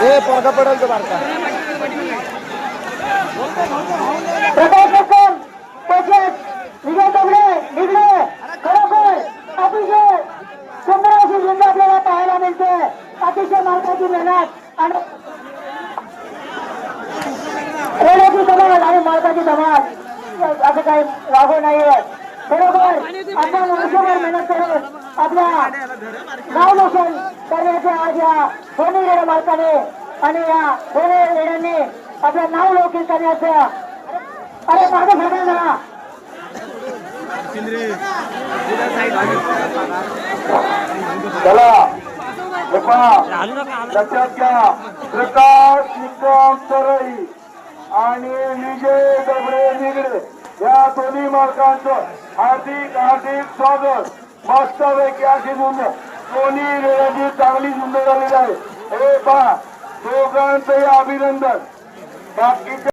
हे पोरगा पडेल तो बारका. प्रकाश रक्कम तसेच विजय दगडे निगडे खरोखर अतिशय सुंदर अशी झुंज आपल्याला पाहायला मिळते. अतिशय मालकाची मेहनत. रेड्याची धमाल आणि मालकाची धमाल असं काही वागू नाहीये. बरोबर? आपण वर्षभर मेहनत करून आपल्या नाव रोशन करण्याच्या आज या दोन्ही रेड्या मालकाने आणि या दोन्ही रेड्यांनी आपलं नाव लौकिक करण्याचं अरे मागे सगळं ना चला. पहा लक्षात घ्या. प्रकाश निकम सरई आणि विजय डबरे निगडे. या दोन्ही मालकांचं हार्दिक हार्दिक स्वागत. मस्तपैकी अशी झुंज दोन्ही वेळाची चांगली झुंज झालेली आहे. हे पहा. दोघांचंही अभिनंदन. बाकीच्या